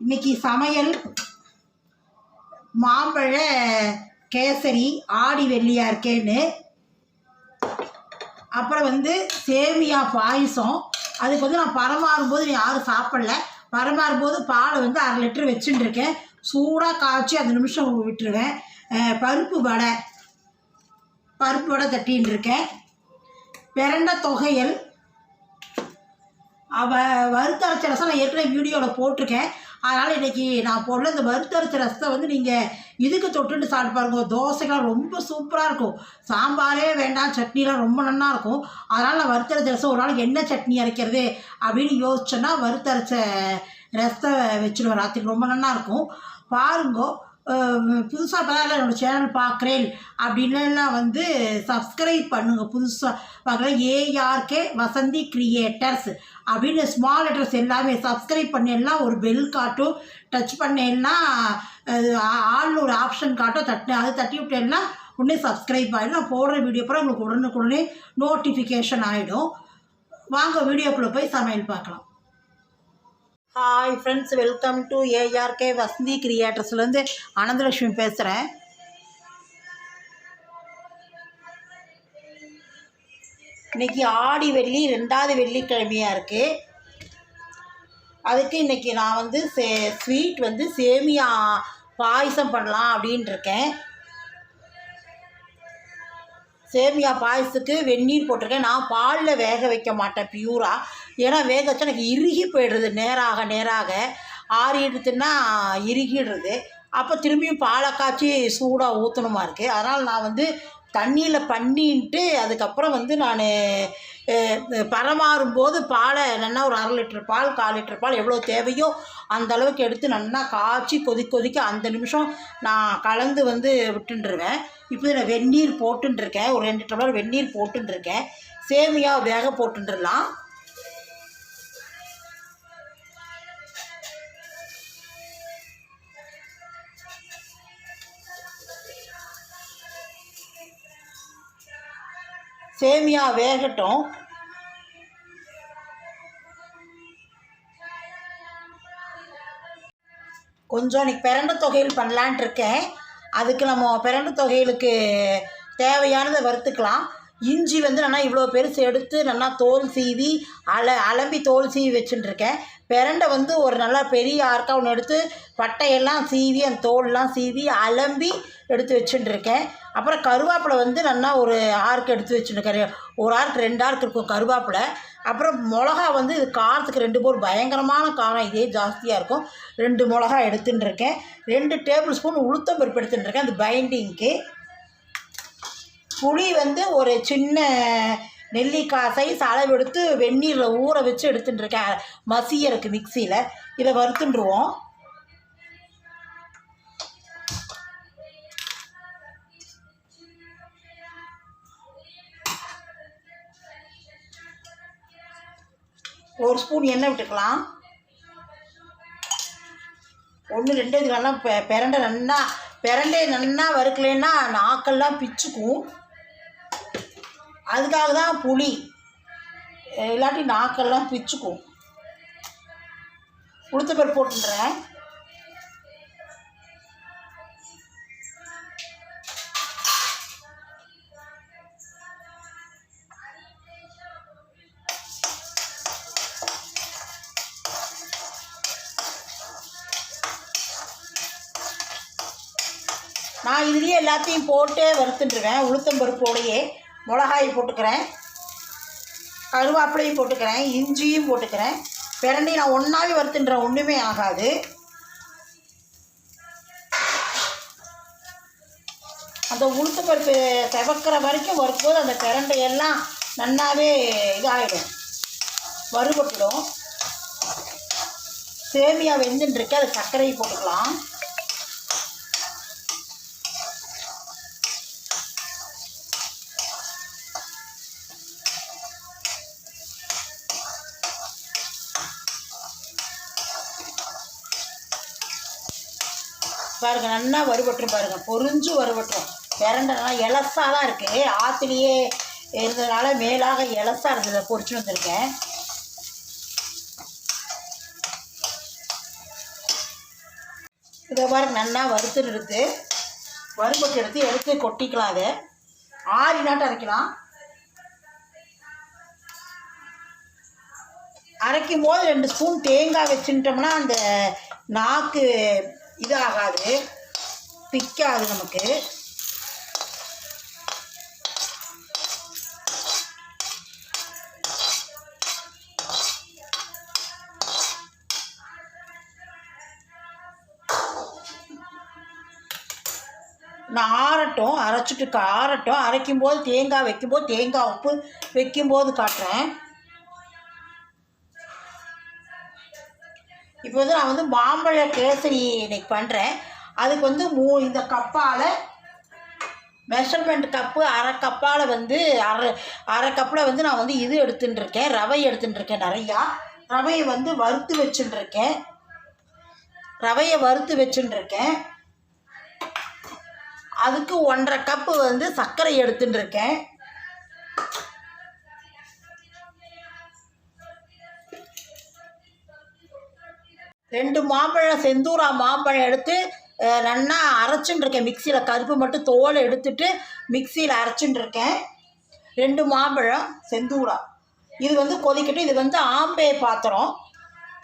இன்னைக்கு சமையல் மாம்பழ கேசரி ஆடி வெள்ளியா இருக்கேன்னு. அப்புறம் வந்து சேமியா பாயசம். அதுக்கு வந்து நான் பரமாறும்போது யாரும் சாப்பிடல. பரமாறும்போது பாலை வந்து அரை லிட்டர் வச்சுட்டுருக்கேன். சூடாக காய்ச்சி அந்த நிமிஷம் விட்டுருவேன். பருப்பு வடை. பருப்பு வடை தட்டின்னு இருக்கேன் பிரண்ட தொகையல். அவ வறுத்தரைச்ச ரசம் நான் ஏற்கனவே வீடியோவில் போட்டிருக்கேன். அதனால் இன்றைக்கி நான் போடல. இந்த வறுத்தரிச்ச ரசத்தை வந்து நீங்கள் இதுக்கு தொட்டுட்டு சாப்பிட்டு பாருங்க. தோசைக்கெலாம் ரொம்ப சூப்பராக இருக்கும். சாம்பாரே வேண்டாம். சட்னிலாம் ரொம்ப நல்லா இருக்கும். அதனால் நான் வறுத்தரைச்ச ரசம் ஒரு நாளைக்கு என்ன சட்னி அரைக்கிறது அப்படின்னு யோசிச்சேன்னா வறுத்தரைச்ச ரசத்தை வச்சுருவேன் ராத்திரி ரொம்ப நல்லா இருக்கும். பாருங்கோ புதுசாக இப்போ தான் என்னோடய சேனல் பார்க்குறேன் அப்படின்னுலாம் வந்து சப்ஸ்கிரைப் பண்ணுங்கள் புதுசாக பார்க்குறேன் ஏஆர்கே வசந்தி கிரியேட்டர்ஸ் அப்படின்னு ஸ்மால் லெட்டர்ஸ் எல்லாமே சப்ஸ்கிரைப் பண்ணேன்னா ஒரு பெல் காட்டும். டச் பண்ணேன்னா ஆள்னு ஒரு ஆப்ஷன் காட்டும். தட்டு அதை தட்டி விட்டேன்னா உடனே சப்ஸ்கிரைப் ஆகிடும் நான் போடுற வீடியோ அப்புறம் உங்களுக்கு உடனுக்குடனே நோட்டிஃபிகேஷன் ஆகிடும் வாங்க வீடியோக்குள்ளே போய் சமையல் பார்க்கலாம். Hi friends welcome to ARK Vasanthi கிரியேட்டர்ஸ்லேருந்து Ananthalakshmi பேசுகிறேன் இன்றைக்கி ஆடி வெள்ளி ரெண்டாவது வெள்ளிக்கிழமையாக இருக்குது அதுக்கு இன்றைக்கி நான் வந்து சே ஸ்வீட் வந்து சேமியா பாயசம் பண்ணலாம் அப்படின்ட்டு இருக்கேன். சேமியா பாயசத்துக்கு வெந்நீர் போட்டிருக்கேன். நான் பாலில் வேக வைக்க மாட்டேன் பியூராக ஏன்னா வேக வச்சா எனக்கு இறுகி போயிடுறது. நேராக நேராக. ஆறிடுதுன்னா இறுகிடுறது. அப்போ திரும்பியும் பாலை காய்ச்சி சூடாக ஊற்றணுமா இருக்குது அதனால் நான் வந்து தண்ணியில் பண்ணின்ட்டு அதுக்கப்புறம் வந்து நான் பரமாறும் போது பாலை நல்லா ஒரு அரை லிட்டர் பால் கால் லிட்டர் பால் எவ்வளோ தேவையோ அந்த அளவுக்கு எடுத்து நல்லா காய்ச்சி கொதிக்க கொதிக்க அந்த நிமிஷம் நான் கலந்து வந்து விட்டுருவேன் இப்போ நான் வெந்நீர் போட்டுருக்கேன் ஒரு ரெண்டு டம்ளர் வெந்நீர் போட்டுருக்கேன் சேமியா வேக போட்டுருலாம் சேமியா வேகட்டும். கொஞ்சம் இன்னைக்கு பிரண்ட தொகையில் பண்ணலான்ட்டு இருக்கேன். அதுக்கு நம்ம பிரண்ட தொகையிலுக்கு தேவையானதை வறுத்துக்கலாம். இஞ்சி வந்து நல்லா இவ்வளோ பெருசு எடுத்து நல்லா தோல் சீவி அல அலம்பி தோல் சீவி வச்சுட்டுருக்கேன் பெரண்டை வந்து ஒரு நல்லா பெரிய ஆர்க்கா ஒன்று எடுத்து பட்டையெல்லாம் சீவி அந்த தோல்லாம் சீவி அலம்பி எடுத்து வச்சுட்டுருக்கேன் அப்புறம் கருவேப்பிலை வந்து நல்லா ஒரு ஆர்க் எடுத்து வச்சுருக்கேன் ஒரு ஆர்க் ரெண்டு ஆர்க் இருக்கும் கருவேப்பிலை. அப்புறம் மிளகா வந்து இது காரத்துக்கு ரெண்டு போர் பயங்கரமான காரம் இதே ஜாஸ்தியாக இருக்கும். ரெண்டு மிளகா எடுத்துட்டுருக்கேன். ரெண்டு டேபிள் ஸ்பூன் உளுத்தம் பருப்பு எடுத்துட்டுருக்கேன். அந்த அது பைண்டிங்க்கு. புளி வந்து ஒரு சின்ன நெல்லிக்காய் சைஸ் அளவு எடுத்து வெந்நீரில் ஊற வச்சு எடுத்துட்டுருக்கேன். மசியருக்கு மிக்சியில் இதை வறுத்துட்டுருவோம். ஒரு ஸ்பூன் எண்ணெய் விட்டுக்கலாம். ஒன்று ரெண்டு இதுக்கெல்லாம் பெ பிரண்டை நல்லா பிரண்டை நல்லா வறுக்கலைன்னா நாக்கெல்லாம் பிச்சுக்கும். அதுக்காக தான் புளி. இல்லாட்டி நாக்கெல்லாம் பிச்சுக்கும். உளுத்தப்பருப்பு போட்டுன்றேன் நான் இதுலேயே எல்லாத்தையும் போட்டு வறுத்துட்டுருவேன். உளுத்தம் பருப்போடையே மிளகாயை போட்டுக்கிறேன். கருவேப்பிலையும் போட்டுக்கிறேன். இஞ்சியும் போட்டுக்கிறேன். பிரண்டி நான் ஒன்றாவே வறுத்துன்றேன் ஒன்றுமே ஆகாது. அந்த உளுத்தம் பருப்பு செவக்கிற வரைக்கும் வறுக்கும்போது அந்த பிரண்டையெல்லாம் நன்னாவே இதாகிடும் வறுபட்டுடும். சேமியா வெந்துட்டுருக்கு. அது சர்க்கரையை போட்டுக்கலாம். பாருங்கள் நல்லா வறுபட்டுரும் பாருங்க. பொறிஞ்சு வறுபட்டுரும். பிரண்டை இலசாக தான் இருக்குது ஆற்றுலேயே இருந்ததுனால மேலாக இலசாக இருந்தது. பொறிச்சு வந்திருக்கேன். இதை பாருங்க நல்லா வறுத்துட்டு எடுத்து வறுபட்டு எடுத்து எடுத்து கொட்டிக்கலாம் அதை. ஆறி நாட்டு அரைக்கலாம். அரைக்கும் போது ரெண்டு ஸ்பூன் தேங்காய் வச்சுட்டோம்னா அந்த நாக்கு இதாகாது. பிக்காது நமக்கு. நான் ஆறட்டும் அரைச்சிட்டு ஆறட்டும். அரைக்கும் போது தேங்காய் வைக்கும்போது தேங்காய் உப்பு வைக்கும்போது காட்டுறேன். இப்போ வந்து நான் வந்து மாம்பழ கேசரி இன்னைக்கு பண்ணுறேன் அதுக்கு வந்து மூ இந்த கப்பால் மெஷர்மெண்ட் கப்பு அரை கப்பால் வந்து அரை அரை கப்பில் வந்து நான் வந்து இது எடுத்துட்டுருக்கேன். ரவை எடுத்துட்டுருக்கேன் நிறையா. ரவையை வந்து வறுத்து வச்சுட்டுருக்கேன். ரவையை வறுத்து வச்சுட்டுருக்கேன். அதுக்கு ஒன்றரை கப்பு வந்து சர்க்கரை எடுத்துட்டுருக்கேன். ரெண்டு மாம்பழம் செந்தூரா மாம்பழம் எடுத்து நல்லா அரைச்சுட்டு இருக்கேன் மிக்சியில் கருப்பு மட்டும் தோலை எடுத்துட்டு மிக்சியில் அரைச்சுட்டு இருக்கேன் ரெண்டு மாம்பழம் செந்தூரா. இது வந்து கொதிக்கட்டும். இது வந்து ஆம்பே பாத்திரம்.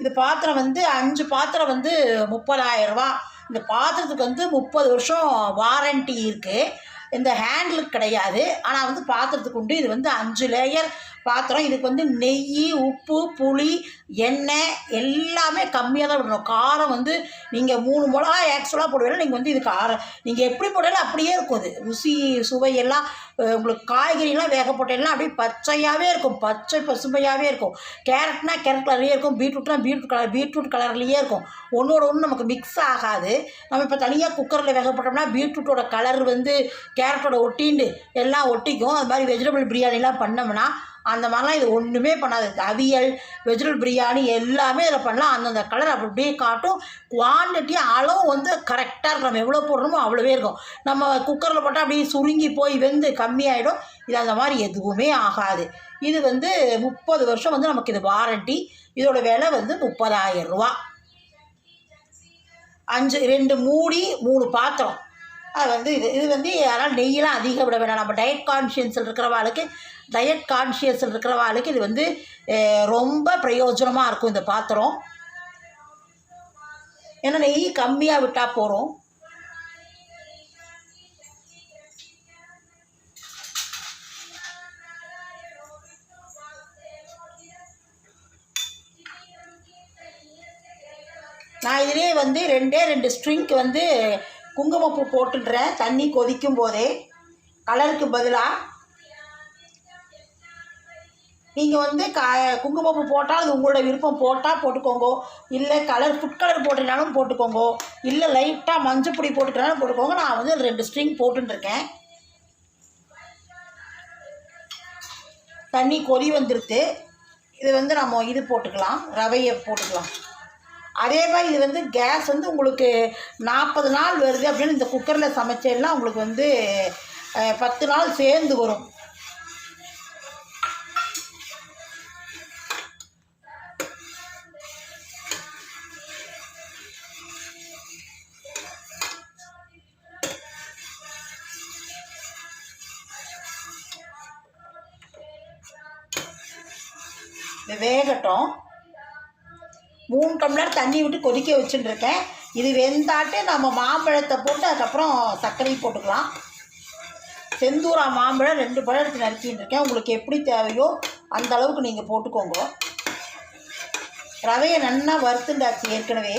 இது பாத்திரம் வந்து அஞ்சு பாத்திரம் வந்து முப்பதாயிரரூபா. இந்த பாத்திரத்துக்கு வந்து முப்பது வருஷம் வாரண்டி இருக்குது இந்த ஹேண்டிலுக்கு கிடையாது. ஆனால் வந்து பாத்திரத்துக்கு உண்டு. இது வந்து அஞ்சு லேயர் பாத்திரம். இதுக்கு வந்து நெய் உப்பு புளி எண்ணெய் எல்லாமே கம்மியாக தான் விடணும். காரம் வந்து நீங்கள் மூணு மிளகா ஆக்சுவலாக போடுவீங்க நீங்கள் வந்து இது காரம் நீங்கள் எப்படி போட்டாலும் அப்படியே இருக்கும் அது. ருசி சுவையெல்லாம் எல்லாம் உங்களுக்கு காய்கறிலாம் வேக போட்டெல்லாம் அப்படியே பச்சையாகவே இருக்கும். பச்சை பசுமையாகவே இருக்கும். கேரட்னா கேரட் கலர்லேயே இருக்கும். பீட்ரூட்னா பீட்ரூட் கலர் பீட்ரூட் கலர்லேயே இருக்கும். ஒன்றோட ஒன்று நமக்கு மிக்ஸ் ஆகாது. நம்ம இப்போ தனியாக குக்கரில் வேக போட்டோம்னா பீட்ரூட்டோட கலர் வந்து கேரட்டோட ஒட்டிண்டு எல்லாம் ஒட்டிக்கும். அது மாதிரி வெஜிடபிள் பிரியாணிலாம் பண்ணோம்னா அந்த மாதிரிலாம் இது ஒன்றுமே பண்ணாது. அவியல் வெஜிடபிள் பிரியாணி எல்லாமே இதில் பண்ணலாம். அந்தந்த கலர் அப்படி அப்படியே காட்டும். குவான்டிட்டி அளவு வந்து கரெக்டாக இருக்கும். நம்ம எவ்வளோ போடுறோமோ அவ்வளோவே இருக்கும். நம்ம குக்கரில் போட்டால் அப்படியே சுருங்கி போய் வெந்து கம்மியாயிடும். இது அந்த மாதிரி எதுவுமே ஆகாது. இது வந்து முப்பது வருஷம் வந்து நமக்கு இது வாரண்டி இதோட விலை வந்து முப்பதாயிரம் ரூபா. அஞ்சு ரெண்டு மூடி மூணு பாத்திரம். அது வந்து இது இது வந்து யாரால் நெய்யெல்லாம் அதிகம் விட வேணாம். நம்ம டயட் கான்ஷியன்ஸில் இருக்கிறவாளுக்கு டயட் கான்ஷியஸ் இருக்கிறவாளுக்கு இது வந்து ரொம்ப பிரயோஜனமாக இருக்கும் இந்த பாத்திரம். ஏன்னா நெய் கம்மியாக விட்டால் போகிறோம் நான் இதிலே வந்து ரெண்டே ரெண்டு ஸ்ட்ரிங்க்கு வந்து குங்குமப்பூ போட்டுடுறேன். தண்ணி கொதிக்கும் போதே. கலருக்கு பதிலாக நீங்கள் வந்து க குங்குமப்பூ போட்டால் அது உங்களோட விருப்பம். போட்டால் போட்டுக்கோங்க. இல்லை கலர் ஃபுட் கலர் போட்டுனாலும் போட்டுக்கோங்க. இல்லை லைட்டாக மஞ்சள் பொடி போட்டுக்கிறாலும் போட்டுக்கோங்க. நான் வந்து ரெண்டு ஸ்ட்ரிங் போட்டுருக்கேன் தண்ணி கொதி வந்துடுது இது வந்து நம்ம இது போட்டுக்கலாம். ரவையை போட்டுக்கலாம். அதே மாதிரி இது வந்து கேஸ் வந்து உங்களுக்கு நாற்பது நாள் வருது அப்படின்னு இந்த குக்கரில் சமைச்சேன்னா உங்களுக்கு வந்து பத்து நாள் சேர்ந்து வரும். வேகட்டும். மூணு டம்ளர் தண்ணி விட்டு கொதிக்க வச்சுட்டுருக்கேன். இது வெந்தாட்டு நம்ம மாம்பழத்தை போட்டு அதுக்கப்புறம் சர்க்கரை போட்டுக்கலாம். செந்தூரா மாம்பழம் ரெண்டு பழம் எடுத்து நறுக்கின்னு இருக்கேன் உங்களுக்கு எப்படி தேவையோ அந்த அளவுக்கு நீங்கள் போட்டுக்கோங்க. ரவையை நல்லா வறுத்துண்டாச்சு ஏற்கனவே.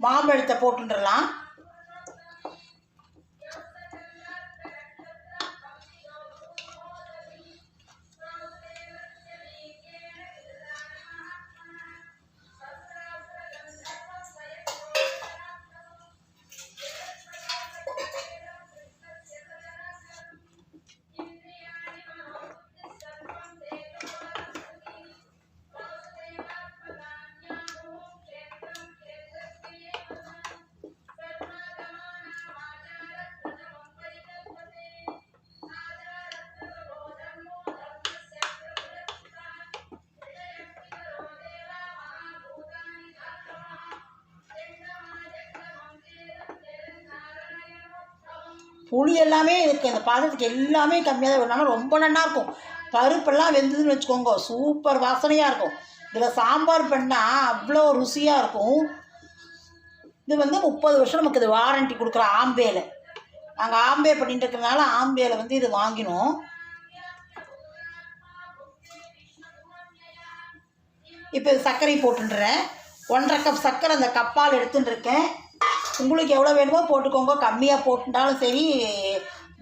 மாம்பழத்தை போட்டுடலாம் புளி எல்லாமே இருக்குது அந்த பாத்திரத்துக்கு எல்லாமே கம்மியாக தான் வேணும் ரொம்ப நல்லா இருக்கும். பருப்பெல்லாம் வெந்ததுன்னு வச்சுக்கோங்க. சூப்பர் வாசனையாக இருக்கும். இதில் சாம்பார் பண்ணால் அவ்வளோ ருசியாக இருக்கும். இது வந்து முப்பது வருஷம் நமக்கு இது வாரண்டி கொடுக்குற ஆம்பேல. நாங்கள் ஆம்பே பண்ணிட்டு இருக்கிறதுனால ஆம்பேல வந்து இது வாங்கினோம். இப்போ இது சர்க்கரை போட்டுன்றேன் ஒன்றரை கப் சர்க்கரை அந்த கப்பால் எடுத்துட்டுருக்கேன் உங்களுக்கு எவ்வளோ வேணுமோ போட்டுக்கோங்க. கம்மியாக போட்டுட்டாலும் சரி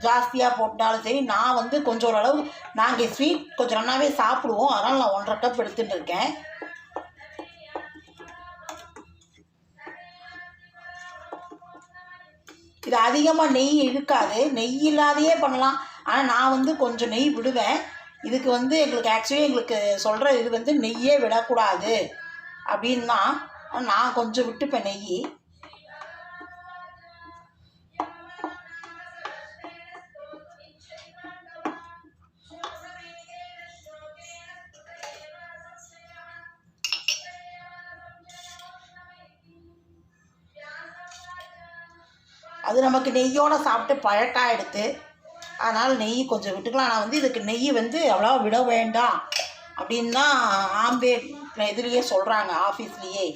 ஜாஸ்தியாக போட்டாலும் சரி நான் வந்து கொஞ்சம் ஓரளவு நாங்கள் ஸ்வீட் கொஞ்சம் நல்லாவே சாப்பிடுவோம். அதனால் நான் ஒன்றரை கப் எடுத்துகிட்டு இருக்கேன். இது அதிகமாக நெய் இழுக்காது நெய் இல்லாதையே பண்ணலாம். ஆனால் நான் வந்து கொஞ்சம் நெய் விடுவேன். இதுக்கு வந்து எங்களுக்கு ஆக்சுவலி எங்களுக்கு சொல்கிற இது வந்து நெய்யே விடக்கூடாது. அப்படின்னா தான். நான் கொஞ்சம் விட்டுப்பேன் நெய். அது நமக்கு நெய்யோடு சாப்பிட்டு பழக்கம் அதனால் நெய் கொஞ்சம் விட்டுக்கலாம். ஆனால் வந்து இதுக்கு நெய் வந்து அவ்வளோ விட வேண்டாம். அப்படின்னு தான் ஆம்பே இதுலேயே சொல்கிறாங்க ஆஃபீஸ்லேயே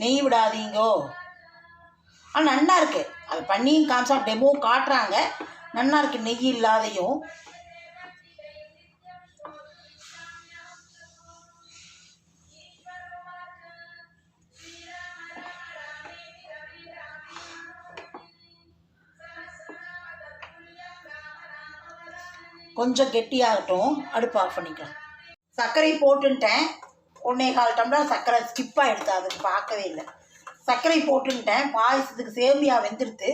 நெய் விடாதீங்கோ. ஆனால் நல்லா இருக்குது அது பண்ணியும் காமிச்சா டெமோ காட்டுறாங்க. நல்லா இருக்குது நெய் இல்லாதையும். கொஞ்சம் கெட்டியாகட்டும் அடுப்பு ஆஃப் பண்ணிக்கலாம். சர்க்கரை போட்டுன்ட்டேன். ஒன்றே கால் டம்ளர் சர்க்கரை ஸ்கிப்பாக எடுத்து அது பார்க்கவே இல்லை. சர்க்கரை போட்டுன்ட்டேன். பாயசத்துக்கு சேமியா வெந்துடுத்து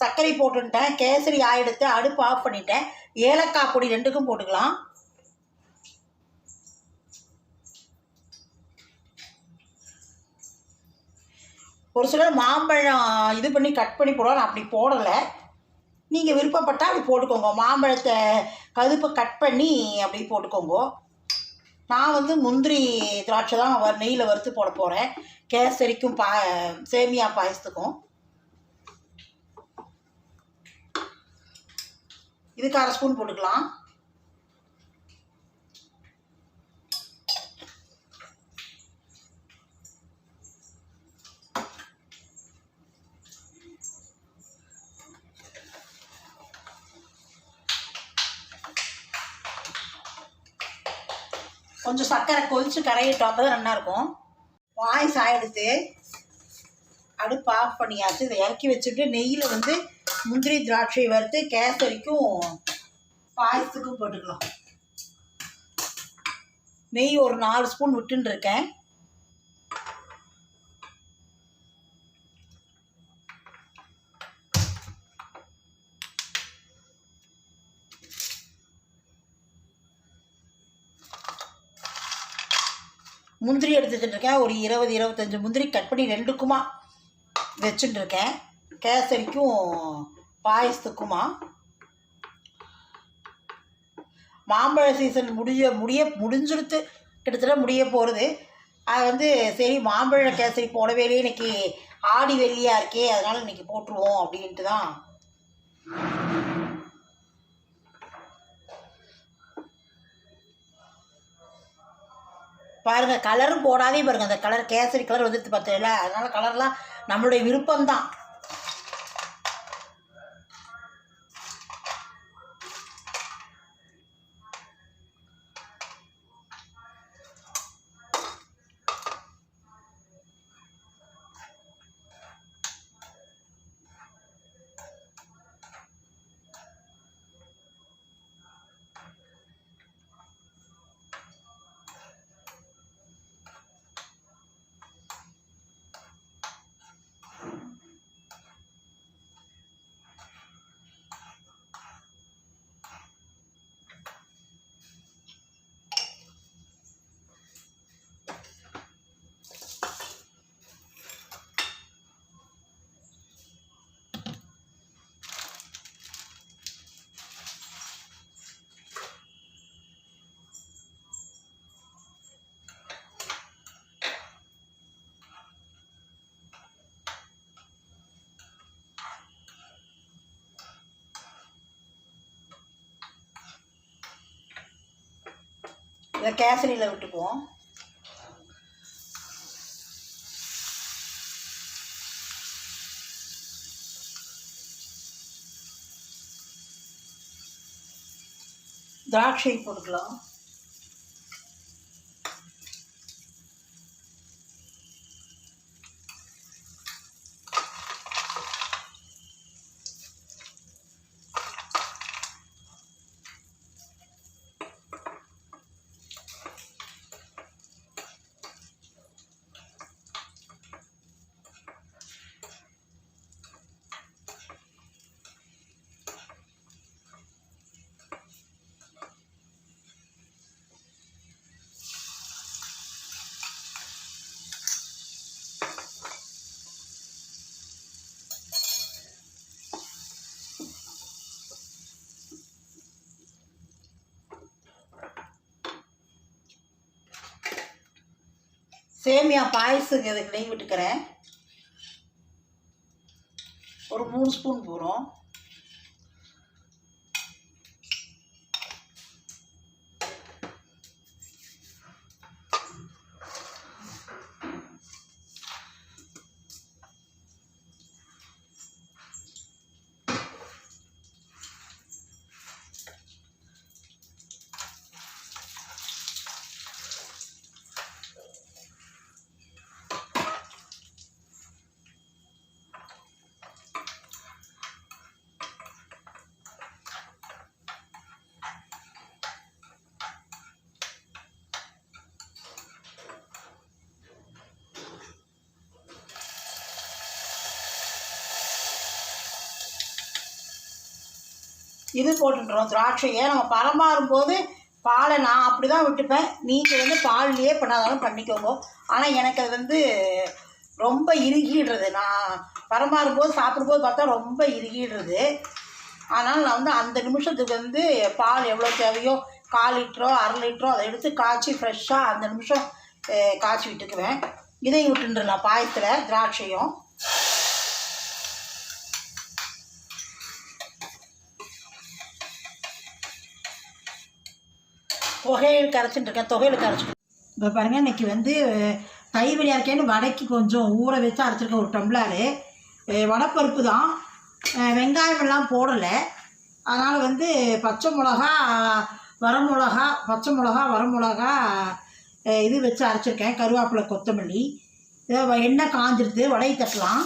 சர்க்கரை போட்டுன்ட்டேன். கேசரி ஆயிடுத்து அடுப்பு ஆஃப் பண்ணிட்டேன். ஏலக்காய் பொடி ரெண்டுக்கும் போட்டுக்கலாம். ஒரு சிலர் மாம்பழம் இது பண்ணி கட் பண்ணி போடுவாங்க. அப்படி போடலை. நீங்கள் விருப்பப்பட்டால் அப்படி போட்டுக்கோங்க. மாம்பழத்தை கதுப்பை கட் பண்ணி அப்படி போட்டுக்கோங்க. நான் வந்து முந்திரி திராட்சை தான் வ நெய்யில் வறுத்து போட போகிறேன் கேசரிக்கும் பா சேமியா பாயசத்துக்கும். இதுக்கு அரை ஸ்பூன் போட்டுக்கலாம். சர்க்கரை கொதிச்சு கரையிட்டோம். அப்போ தான் நல்லாயிருக்கும் வாய்ஸ் ஆகிடுச்சு அடுப்பு ஆஃப் பண்ணியாச்சு. இதை இறக்கி வச்சுட்டு நெய்யில் வந்து முந்திரி திராட்சை வறுத்து கேசரிக்கும் பாயசத்துக்கும் போட்டுக்கலாம். நெய் ஒரு நாலு ஸ்பூன் விட்டுன்னு இருக்கேன். முந்திரி எடுத்துகிட்டு இருக்கேன் ஒரு இருபது இருபத்தஞ்சி முந்திரி கட் பண்ணி ரெண்டுக்குமா வச்சுட்டு இருக்கேன் கேசரிக்கும் பாயசத்துக்குமா. மாம்பழ சீசன் முடிய முடிய முடிஞ்சிருத்து. கிட்டத்தட்ட முடிய போகிறது அது வந்து சரி மாம்பழ கேசரி போடவே இல்லையே இன்னைக்கு ஆடி வெள்ளியாக இருக்கே. அதனால் இன்றைக்கி போட்டுருவோம் அப்படின்ட்டு தான் பாருங்கள் கலரும் போடாதே பாருங்கள் அந்த கலர் கேசரி கலர் வந்துட்டு பார்த்தீங்களா அதனால் கலர்லாம் நம்மளுடைய விருப்பம்தான். இதை கேசரியில் விட்டுக்குவோம். திராட்சை போட்டுக்கலாம். சேமியா பாயசத்துக்கு இதுக்கு நெய் விட்டுக்கிறேன். ஒரு மூணு ஸ்பூன் போகிறோம் இது போட்டுன்றோம். திராட்சையை நம்ம பரமாறும் போது பாலை நான் அப்படி தான் விட்டுப்பேன். நீங்கள் வந்து பால்லையே பண்ணாதாலும் பண்ணிக்கோங்க. ஆனால் எனக்கு அது வந்து ரொம்ப இறுகிடுறது. நான் பரமாறும் போது சாப்பிடும்போது பார்த்தா ரொம்ப இறுகிடுறது. அதனால் நான் வந்து அந்த நிமிஷத்துக்கு வந்து பால் எவ்வளோ தேவையோ கால் லிட்டரோ அரை லிட்டரோ அதை எடுத்து காய்ச்சி ஃப்ரெஷ்ஷாக அந்த நிமிஷம் காய்ச்சி விட்டுக்குவேன். இதையும் விட்டுன்றலாம். பாயத்தில் திராட்சையும். தொகையில் கரைச்சிட்டு இருக்கேன் தொகையில் கரைச்சி இப்போ பாருங்கள் இன்னைக்கு வந்து கைவழியாக இருக்கேன்னு வடைக்கு கொஞ்சம் ஊற வச்சு அரைச்சிருக்கேன் ஒரு டம்ளரு. வடைப்பருப்பு தான். வெங்காயமெல்லாம் போடலை. அதனால் வந்து பச்சை மிளகா வரமிளகா பச்சை மிளகா வரமிளகா இது வச்சு அரைச்சிருக்கேன். கருவேப்பிலை கொத்தமல்லி. எண்ணெய் காஞ்சிருது வடையை தட்டலாம்.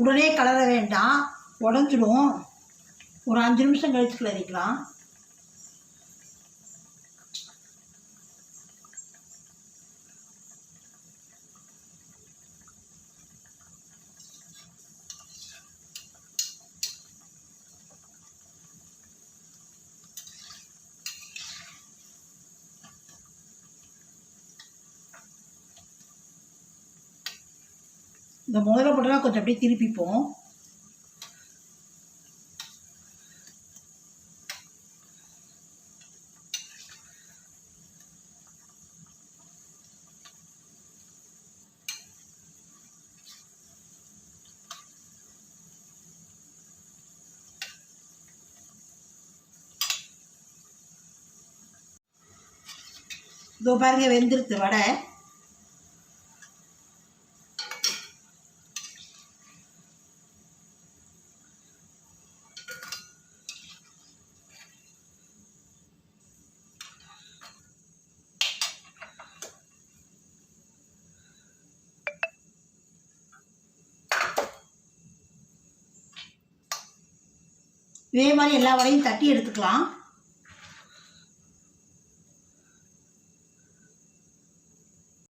உடனே கலர வேண்டாம் உடஞ்சிடும் ஒரு அஞ்சு நிமிஷம் கழிச்சு கிளறிக்கலாம் இந்த முதல்ல போட்டெல்லாம் கொஞ்சம் அப்படியே திருப்பிப்போம். இதோ பாருங்க வெந்திருத்து வடை. இதே மாதிரி எல்லா வரையும் தட்டி எடுத்துக்கலாம்.